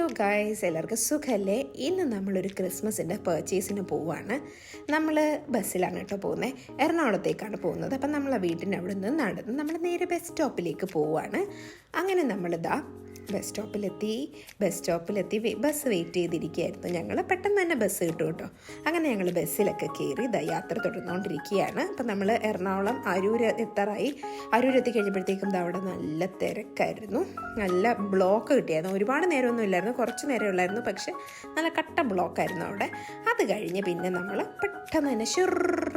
Hello guys എല്ലാവർക്കും സുഖമല്ലേ ഇന്ന് നമ്മളൊരു ക്രിസ്മസിന്റെ പർച്ചേസിന് പോവാണ്. നമ്മൾ ബസ്സിലാണ് കേട്ടോ പോകുന്നത് എറണാകുളത്തേക്കാണ് പോകുന്നത്. അപ്പം നമ്മളെ വീട്ടിന്റെ അവിടെ നിന്ന് നടന്ന് നമ്മൾ നേരെ ബസ് സ്റ്റോപ്പിലേക്ക് പോവുകയാണ് അങ്ങനെ നമ്മളിതാ ബസ് സ്റ്റോപ്പിലെത്തി ബസ് സ്റ്റോപ്പിലെത്തി ബസ് വെയിറ്റ് ചെയ്തിരിക്കുകയായിരുന്നു. ഞങ്ങൾ പെട്ടെന്ന് തന്നെ ബസ് കിട്ടും കേട്ടോ. അങ്ങനെ ഞങ്ങൾ ബസ്സിലൊക്കെ കയറി ഇതാ യാത്ര തുടർന്നുകൊണ്ടിരിക്കുകയാണ്. അപ്പം നമ്മൾ എറണാകുളം അരൂർ എത്താറായി. അരൂർ എത്തിക്കഴിഞ്ഞപ്പോഴത്തേക്കും അവിടെ നല്ല തിരക്കായിരുന്നു. നല്ല ബ്ലോക്ക് കിട്ടിയായിരുന്നു. ഒരുപാട് നേരമൊന്നും ഇല്ലായിരുന്നു. കുറച്ച് നേരം ഉള്ളായിരുന്നു. പക്ഷെ നല്ല കട്ട ബ്ലോക്കായിരുന്നു അവിടെ. അത് കഴിഞ്ഞ് പിന്നെ നമ്മൾ പെട്ടെന്ന് തന്നെ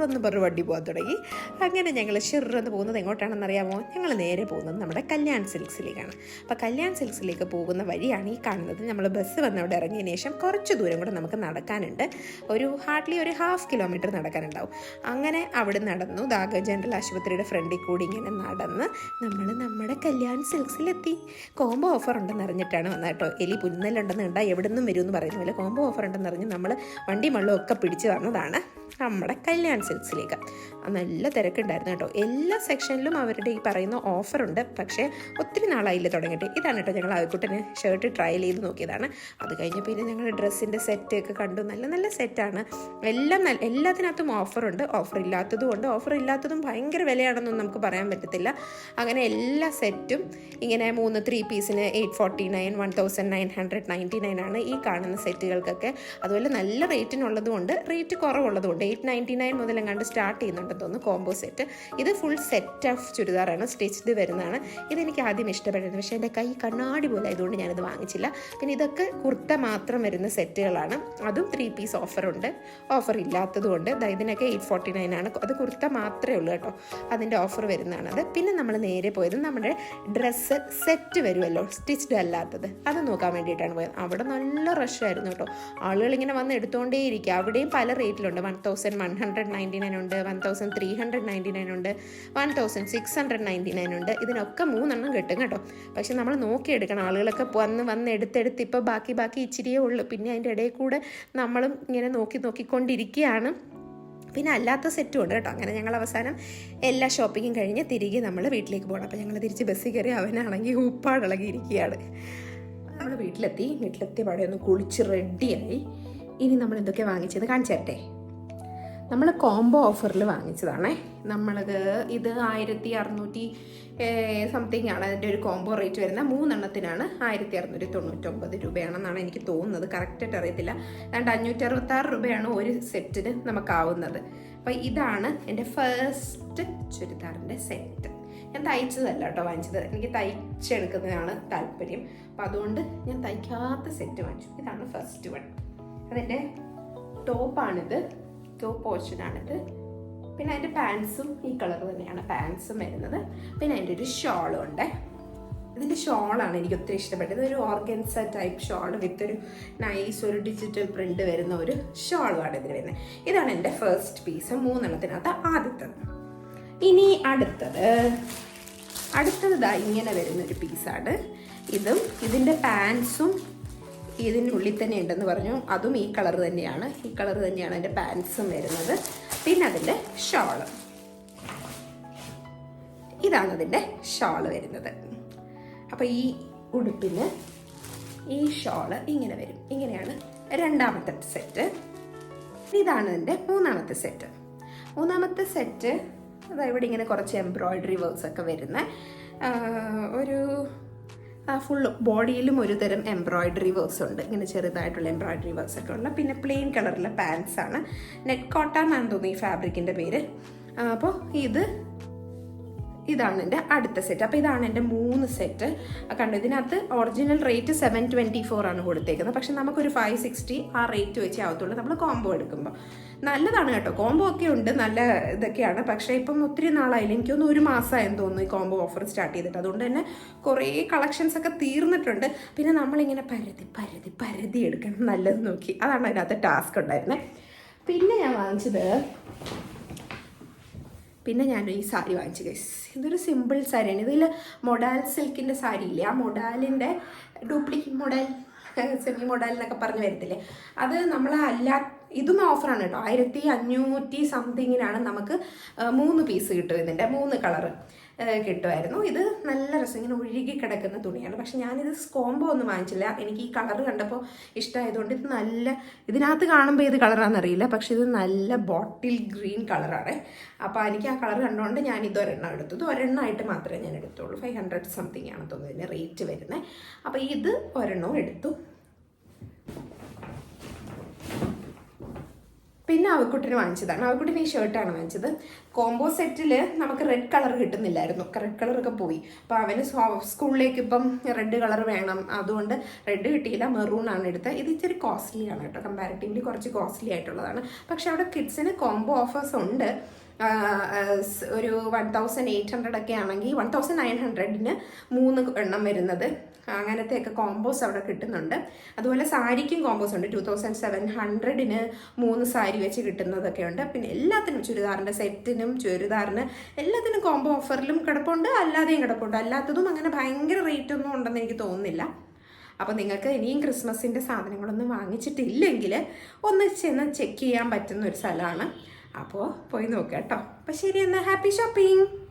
ഷിറെന്ന് പറഞ്ഞ് വണ്ടി പോകാൻ തുടങ്ങി. അങ്ങനെ ഞങ്ങൾ ഷിറന്ന് പോകുന്നത് എങ്ങോട്ടാണെന്ന് അറിയാമോ ഞങ്ങൾ നേരെ പോകുന്നത് നമ്മുടെ കല്യാൺ സിൽക്സിലേക്കാണ്. അപ്പോൾ കല്യാൺ സിൽക്സിലേക്ക് പോകുന്ന വഴിയാണ് ഈ കാണുന്നത്. നമ്മൾ ബസ് വന്ന് അവിടെ ഇറങ്ങിയതിന് ശേഷം കുറച്ച് ദൂരം കൂടെ നമുക്ക് നടക്കാനുണ്ട്. ഒരു ഹാർഡ്ലി ഒരു ഹാഫ് കിലോമീറ്റർ നടക്കാനുണ്ടാവും. അങ്ങനെ അവിടെ നടന്നു. ദാഗ ജനറൽ ആശുപത്രിയുടെ ഫ്രണ്ടിൽ കൂടി ഇങ്ങനെ നടന്ന് നമ്മൾ നമ്മുടെ കല്യാൺ സിൽക്സിലെത്തി. കോംബോ ഓഫർ ഉണ്ടെന്ന് അറിഞ്ഞിട്ടാണ് വന്നത് കേട്ടോ. എലി പുന്നലുണ്ടെന്ന് കണ്ടാൽ എവിടെ നിന്നും വരുമെന്ന് പറയുന്നില്ല കോംബോ ഓഫർ ഉണ്ടെന്ന് അറിഞ്ഞ് നമ്മൾ വണ്ടി മള്ളും ഒക്കെ പിടിച്ച് വന്നതാണ്. നമ്മുടെ കല്യാൺ സിൽക്സിലേക്ക്. നല്ല തിരക്കുണ്ടായിരുന്നു കേട്ടോ. എല്ലാ സെക്ഷനിലും അവരുടെ ഈ പറയുന്ന ഓഫറുണ്ട്. പക്ഷേ ഒത്തിരി നാളായില്ല തുടങ്ങിയിട്ട്. ഇതാണ് കേട്ടോ ഞങ്ങൾ ആയിക്കോട്ടെ ഷർട്ട് ട്രയൽ ചെയ്ത് നോക്കിയതാണ്. അത് കഴിഞ്ഞ് പിന്നെ ഞങ്ങൾ ഡ്രസ്സിന്റെ സെറ്റ് ഒക്കെ കണ്ടു. നല്ല നല്ല സെറ്റാണ് എല്ലാം നല്ല എല്ലാത്തിനകത്തും ഓഫറുണ്ട്. ഓഫർ ഇല്ലാത്തതും ഉണ്ട്. ഓഫർ ഇല്ലാത്തതും ഭയങ്കര വിലയാണെന്നൊന്നും നമുക്ക് പറയാൻ പറ്റത്തില്ല. അങ്ങനെ എല്ലാ സെറ്റും ഇങ്ങനെ മൂന്ന് ത്രീ പീസിന് eight forty nine one thousand nine hundred ninety nine ആണ് ഈ കാണുന്ന സെറ്റുകൾക്കൊക്കെ. അതുപോലെ നല്ല റേറ്റിനുള്ളതുകൊണ്ട് റേറ്റ് കുറവുള്ളതുകൊണ്ട് എയ്റ്റ് നയന്റി നയൻ മുതൽ എങ്ങാണ്ട് സ്റ്റാർട്ട് ചെയ്യുന്നുണ്ടെന്ന് തോന്നുന്നു കോംബോ സെറ്റ് ഇത് ഫുൾ സെറ്റ് ഓഫ് ചുരിദാറാണ് സ്റ്റിച്ച്ഡ് വരുന്നതാണ്. ഇതെനിക്ക് ആദ്യം ഇഷ്ടപ്പെട്ടിരുന്നു. പക്ഷേ എന്റെ കൈ കണ്ണാടി പോലെ ആയതുകൊണ്ട് ഞാനിത് വാങ്ങിച്ചില്ല. പിന്നെ ഇതൊക്കെ കുർത്ത മാത്രം വരുന്ന സെറ്റുകളാണ്. അതും ത്രീ പീസ് ഓഫറുണ്ട് ഓഫർ ഇല്ലാത്തതുകൊണ്ട് ഇതിനൊക്കെ എയ്റ്റ് ഫോർട്ടി നയൻ ആണ്. അത് കുർത്ത മാത്രമേ ഉള്ളൂ കേട്ടോ. അതിന്റെ ഓഫർ വരുന്നതാണത്. പിന്നെ നമ്മൾ നേരെ പോയത് നമ്മുടെ ഡ്രസ്സ് സെറ്റ് വരുമല്ലോ സ്റ്റിച്ച്ഡ് അല്ലാത്തത്. അത് നോക്കാൻ വേണ്ടിയിട്ടാണ് പോയത്. അവിടെ നല്ല റഷ് ആയിരുന്നു കേട്ടോ. ആളുകൾ ഇങ്ങനെ വന്ന് എടുത്തുകൊണ്ടേയിരിക്കുക അവിടെയും പല റേറ്റിലുണ്ട് one thousand one hundred ninety nine ഉണ്ട് one thousand three hundred ninety nine ഉണ്ട് one thousand six hundred ninety nine ഉണ്ട്. ഇതിനൊക്കെ മൂന്നെണ്ണം കിട്ടും കേട്ടോ. പക്ഷെ നമ്മൾ നോക്കിയെടുക്കണം. ആളുകളൊക്കെ വന്ന് വന്ന് എടുത്തെടുത്ത് ഇപ്പോൾ ബാക്കി ബാക്കി ഇച്ചിരിയേ ഉള്ളൂ. പിന്നെ അതിന്റെ ഇടയിൽ കൂടെ നമ്മളും ഇങ്ങനെ നോക്കി നോക്കിക്കൊണ്ടിരിക്കുകയാണ്. പിന്നെ അല്ലാത്ത സെറ്റും ഉണ്ട് കേട്ടോ. അങ്ങനെ ഞങ്ങൾ അവസാനം എല്ലാ ഷോപ്പിങ്ങും കഴിഞ്ഞ് തിരികെ നമ്മൾ വീട്ടിലേക്ക് പോകണം. അപ്പോൾ ഞങ്ങൾ തിരിച്ച് ബസ്സിൽ കയറി അവനാണെങ്കിൽ ഉപ്പാടിളകിയിരിക്കുകയാണ്. നമ്മൾ വീട്ടിലെത്തി. വീട്ടിലെത്തി പാടെ ഒന്ന് കുളിച്ച് റെഡിയായി ഇനി നമ്മൾ എന്തൊക്കെ വാങ്ങിച്ചത്? കാണിച്ചു നമ്മൾ കോംബോ ഓഫറിൽ വാങ്ങിച്ചതാണേ. നമ്മളത് ഇത് ആയിരത്തി അറുന്നൂറ്റി സംതിങ് ആണ് അതിന്റെ ഒരു കോംബോ റേറ്റ് വരുന്ന. മൂന്നെണ്ണത്തിനാണ് ആയിരത്തി അറുന്നൂറ്റി തൊണ്ണൂറ്റൊമ്പത് രൂപയാണെന്നാണ് എനിക്ക് തോന്നുന്നത്. കറക്റ്റായിട്ട് അറിയത്തില്ല. രണ്ട് അഞ്ഞൂറ്റി അറുപത്താറ് രൂപയാണ് ഒരു സെറ്റിന് നമുക്കാവുന്നത്. അപ്പോൾ ഇതാണ് എന്റെ ഫസ്റ്റ് ചുരിദാറിന്റെ സെറ്റ് ഞാൻ തയ്ച്ചതല്ല കേട്ടോ വാങ്ങിച്ചത്. എനിക്ക് തയ്ച്ചെടുക്കുന്നതാണ് താല്പര്യം. അപ്പോൾ അതുകൊണ്ട് ഞാൻ തയ്ക്കാത്ത സെറ്റ് വാങ്ങിച്ചു. ഇതാണ് ഫസ്റ്റ് വൺ അതിന്റെ ടോപ്പാണിത് ടോപ്പ് പോർഷനാണിത് പിന്നെ അതിന്റെ പാൻസും ഈ കളർ തന്നെയാണ്. പാൻസും വരുന്നത്. പിന്നെ അതിന്റെ ഒരു ഷോളും ഉണ്ട്. ഇതിന്റെ ഷോളാണ് എനിക്ക് ഒത്തിരി ഇഷ്ടപ്പെട്ടത്. ഒരു ഓർഗൻസ ടൈപ്പ് ഷോൾ വിത്ത് ഒരു നൈസ് ഒരു ഡിജിറ്റൽ പ്രിന്റ് വരുന്ന ഒരു ഷോളുമാണ് ഇതിന് വരുന്നത്. ഇതാണ് എന്റെ ഫസ്റ്റ് പീസ് മൂന്നെണ്ണത്തിനകത്ത് ആദ്യത്തത്. ഇനി അടുത്തത്. അടുത്തത് ഇതാ ഇങ്ങനെ വരുന്ന ഒരു പീസാണ് ഇതും ഇതിന്റെ പാൻസും ഇതിനുള്ളിൽ തന്നെ ഉണ്ടെന്ന് പറഞ്ഞു. അതും ഈ കളർ തന്നെയാണ്. ഈ കളർ തന്നെയാണ് അതിന്റെ പാൻസും വരുന്നത്. പിന്നെ അതിന്റെ ഷോൾ ഇതാണ് അതിന്റെ ഷോൾ വരുന്നത്. അപ്പോൾ ഈ ഉടുപ്പിന് ഈ ഷോൾ ഇങ്ങനെ വരും. ഇങ്ങനെയാണ് രണ്ടാമത്തെ സെറ്റ് ഇതാണ് ഇതിന്റെ മൂന്നാമത്തെ സെറ്റ് മൂന്നാമത്തെ സെറ്റ് അതായത് ഇവിടെ ഇങ്ങനെ കുറച്ച് എംബ്രോയ്ഡറി വർക്ക്സ് ഒക്കെ വരുന്ന ഒരു ഫുൾ ബോഡിയിലും ഒരു തരം എംബ്രോയിഡറി വർക്ക്സ് ഉണ്ട്. ഇങ്ങനെ ചെറുതായിട്ടുള്ള എംബ്രോയിഡറി വർക്ക്സ് ഒക്കെ ഉള്ള പിന്നെ പ്ലെയിൻ കളറിലെ പാൻസ് ആണ്. നെറ്റ് കോട്ടൺ ആണെന്ന് തോന്നുന്നു ഈ ഫാബ്രിക്കിന്റെ പേര്. അപ്പോൾ ഇത് ഇതാണ് എന്റെ അടുത്ത സെറ്റ് അപ്പോൾ ഇതാണ് എന്റെ മൂന്ന് സെറ്റ് കണ്ടു ഇതിനകത്ത് original rate seven twenty four ആണ് കൊടുത്തേക്കുന്നത്. പക്ഷെ നമുക്കൊരു ഫൈവ് സിക്സ്റ്റി ആ റേറ്റ് വെച്ച് ആവത്തുള്ളൂ. നമ്മൾ കോംബോ എടുക്കുമ്പോൾ നല്ലതാണ് കേട്ടോ. കോംബോ ഒക്കെ ഉണ്ട് നല്ല ഇതൊക്കെയാണ്. പക്ഷേ ഇപ്പം ഒത്തിരി നാളായില്ല? എനിക്കൊന്ന് ഒരു മാസമായെന്ന് തോന്നുന്നു ഈ കോംബോ ഓഫർ സ്റ്റാർട്ട് ചെയ്തിട്ട്. അതുകൊണ്ട് തന്നെ കുറേ കളക്ഷൻസ് ഒക്കെ തീർന്നിട്ടുണ്ട്. പിന്നെ നമ്മളിങ്ങനെ പരതി പരതി പരതി എടുക്കണം. നല്ലത് നോക്കി. അതാണ് അതിനകത്ത് ടാസ്ക് ഉണ്ടായിരുന്നത് പിന്നെ ഞാൻ വാങ്ങിച്ചത് പിന്നെ ഞാൻ ഈ സാരി വാങ്ങിച്ചു ഗൈസ് ഇതൊരു സിമ്പിൾ സാരിയാണ്. ഇതിൽ മൊഡാൽ സിൽക്കിന്റെ സാരി ഇല്ലേ ആ മൊഡാലിന്റെ ഡ്യൂപ്ലിക്കേറ്റ് മൊഡാൽ സെമി മൊഡാൽ എന്നൊക്കെ പറഞ്ഞ് വരത്തില്ലേ? അത് നമ്മൾ അല്ലാ ഇതും ഓഫറാണ് കേട്ടോ ആയിരത്തി അഞ്ഞൂറ്റി സംതിങ്ങിനാണ് നമുക്ക് മൂന്ന് പീസ് കിട്ടും ഇതിന്റെ മൂന്ന് കളറ് കിട്ടുമായിരുന്നു. ഇത് നല്ല രസം. ഇങ്ങനെ ഒഴുകി കിടക്കുന്ന തുണിയാണ്. പക്ഷെ ഞാനിത് കോംബോ ഒന്നും വാങ്ങിച്ചില്ല. എനിക്ക് ഈ കളർ കണ്ടപ്പോൾ ഇഷ്ടമായതുകൊണ്ട് ഇത് നല്ല ഇതിനകത്ത് കാണുമ്പോൾ ഏത് കളറാണെന്നറിയില്ല പക്ഷെ ഇത് നല്ല ബോട്ടിൽ ഗ്രീൻ കളറാണ് അപ്പോൾ എനിക്ക് ആ കളർ കണ്ടുകൊണ്ട് ഞാൻ ഇത് ഒരെണ്ണം എടുത്തു. ഇത് ഒരെണ്ണമായിട്ട് മാത്രമേ ഞാൻ എടുത്തുള്ളൂ. ഫൈവ് ഹൺഡ്രഡ് സംതിങ് ആണ് തോന്നുന്നു ഇതിന് റേറ്റ് വരുന്നത് അപ്പോൾ ഇത് ഒരെണ്ണവും എടുത്തു. പിന്നെ അവക്കുട്ടിന് വാങ്ങിച്ചതാണ്. അവക്കുട്ടിന് ഈ ഷർട്ടാണ് വാങ്ങിച്ചത്. കോംബോ സെറ്റിൽ നമുക്ക് റെഡ് കളർ കിട്ടുന്നില്ലായിരുന്നു. റെഡ് കളറൊക്കെ പോയി. അപ്പോൾ അവന് സ്കൂളിലേക്ക് ഇപ്പം റെഡ് കളർ വേണം. അതുകൊണ്ട് റെഡ് കിട്ടിയില്ല. മെറൂൺ ആണ് എടുത്തത്. ഇത് ഇച്ചിരി കോസ്റ്റ്ലി ആണ് കേട്ടോ. കമ്പാരിറ്റീവ്ലി കുറച്ച് കോസ്റ്റ്ലി ആയിട്ടുള്ളതാണ്. പക്ഷെ അവിടെ കിഡ്സിന് കോംബോ ഓഫേഴ്സ് ഉണ്ട്. ഒരു വൺ തൗസൻഡ് എയ്റ്റ് ഹൺഡ്രഡ് ഒക്കെ ആണെങ്കിൽ വൺ തൗസൻഡ് നയൻ ഹൺഡ്രഡിന് മൂന്ന് എണ്ണം വരുന്നത്. അങ്ങനത്തെയൊക്കെ കോമ്പോസ് അവിടെ കിട്ടുന്നുണ്ട്. അതുപോലെ സാരിക്കും കോമ്പോസ് ഉണ്ട്. ടു തൗസൻഡ് സെവൻ ഹൺഡ്രഡിന് മൂന്ന് സാരി വെച്ച് കിട്ടുന്നതൊക്കെ ഉണ്ട് പിന്നെ എല്ലാത്തിനും ചുരിദാറിന്റെ സെറ്റിനും ചുരിദാറിന് എല്ലാത്തിനും കോംബോ ഓഫറിലും കിടപ്പുണ്ട്. അല്ലാതെയും കിടപ്പുണ്ട്. അല്ലാത്തതും അങ്ങനെ ഭയങ്കര റേറ്റ് ഒന്നും ഉണ്ടെന്ന് എനിക്ക് തോന്നുന്നില്ല. അപ്പോൾ നിങ്ങൾക്ക് ഇനിയും ക്രിസ്മസിന്റെ സാധനങ്ങളൊന്നും വാങ്ങിച്ചിട്ടില്ലെങ്കിൽ ഒന്ന് ചെന്ന് ചെക്ക് ചെയ്യാൻ പറ്റുന്ന ഒരു സ്ഥലമാണ്. അപ്പോൾ പോയി നോക്കാം കേട്ടോ. അപ്പോൾ ശരി എന്നാൽ. Happy shopping